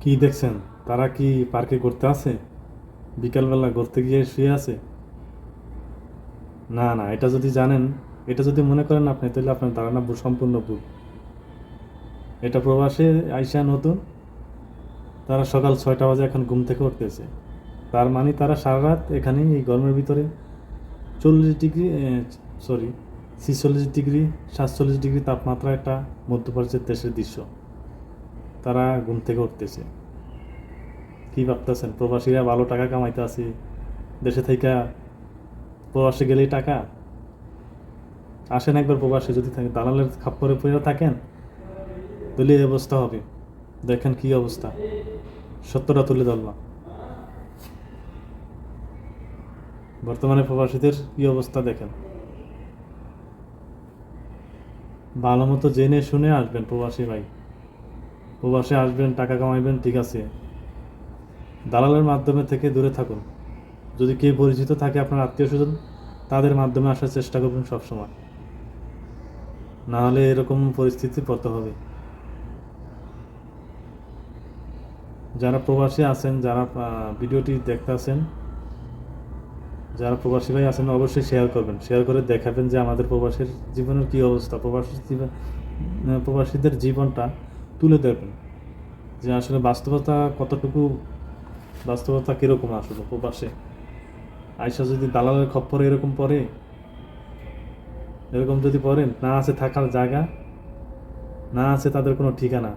কি দেখছেন? তারা কি পার্কে ঘুরতে আছে বিকালবেলা ঘুরতে গিয়ে শুয়ে আছে? না না, এটা যদি জানেন, এটা যদি মনে করেন আপনি, তাহলে আপনার ধারণা সম্পূর্ণ ভুল। এটা প্রবাসে আইসা নতুন। তারা সকাল ছয়টা বাজে এখন ঘুম থেকে উঠতেছে। তার মানে তারা সারা রাত এখানেই এই গরমের ভিতরে। চল্লিশ ডিগ্রি সরি, ছিচল্লিশ ডিগ্রি, সাতচল্লিশ ডিগ্রি তাপমাত্রা একটা মধ্যপ্রাচ্যের দেশের দৃশ্য। তারা ঘুম থেকে উঠতেছে। কি ভাবতেছেন? প্রবাসীরা ভালো টাকা কামাইতে আছে। দেশে থেকে প্রবাসে গেলেই টাকা। আসেন একবার প্রবাসে যদি থাকে দালালের খাপ্পরে পড়ে থাকেন, তাহলে এই অবস্থা হবে। দেখেন কি অবস্থা। সত্যটা তুলে ধরলাম। বর্তমানে প্রবাসীদের কি অবস্থা দেখেন। ভালো মতো জেনে শুনে আসবেন প্রবাসী ভাই। প্রবাসে আসবেন, টাকা কামাইবেন, ঠিক আছে। দালালের মাধ্যমে থেকে দূরে থাকুন। যদি কেউ পরিচিত থাকে আপনার আত্মীয় স্বজন তাদের মাধ্যমে আসার চেষ্টা করবেন সবসময়। না হলে এরকম পরিস্থিতি পড়তে হবে। যারা প্রবাসী আছেন, যারা ভিডিওটি দেখতে আছেন, যারা প্রবাসী ভাই আছেন, অবশ্যই শেয়ার করবেন। শেয়ার করে দেখাবেন যে আমাদের প্রবাসের জীবনের কি অবস্থা, প্রবাসী জীবন, প্রবাসীদের জীবনটা তুলে ধরবেন যে আসলে বাস্তবতা কতটুকু, বাস্তবতা কীরকম আসলে প্রবাসে? আয়সা যদি দালালের খপ্পরে এরকম পড়ে, এরকম যদি পড়েন না আছে থাকার জায়গা, না আছে তাদের কোনো ঠিকানা,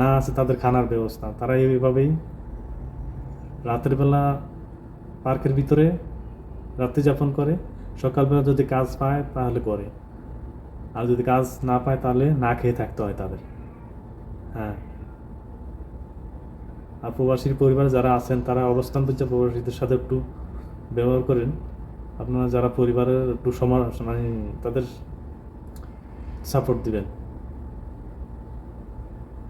না আছে তাদের খানার ব্যবস্থা, তারা এইভাবেই রাতের বেলা পার্কের ভিতরে রাত্রি যাপন করে, সকালবেলা যদি কাজ পায় তাহলে করে। আর যদি কাজ না পায় তাহলে না খেয়ে থাকতে হয় তাদের। হ্যাঁ। আর প্রবাসীর পরিবার যারা আছেন, তারা অবস্থান করছে প্রবাসীদের সাথে একটু ব্যবহার করেন। আপনারা যারা পরিবারের একটু সমান মানে তাদের সাপোর্ট দিবেন।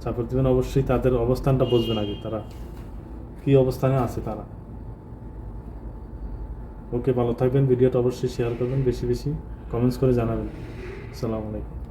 সাপোর্ট দিবেন, অবশ্যই তাদের অবস্থানটা বুঝবেন আগে তারা। কি অবস্থানে আছে তারা। ওকে, ভালো থাকবেন, ভিডিওটা অবশ্যই শেয়ার করবেন, বেশি বেশি কমেন্টস করে জানাবেন। আসসালামু আলাইকুম।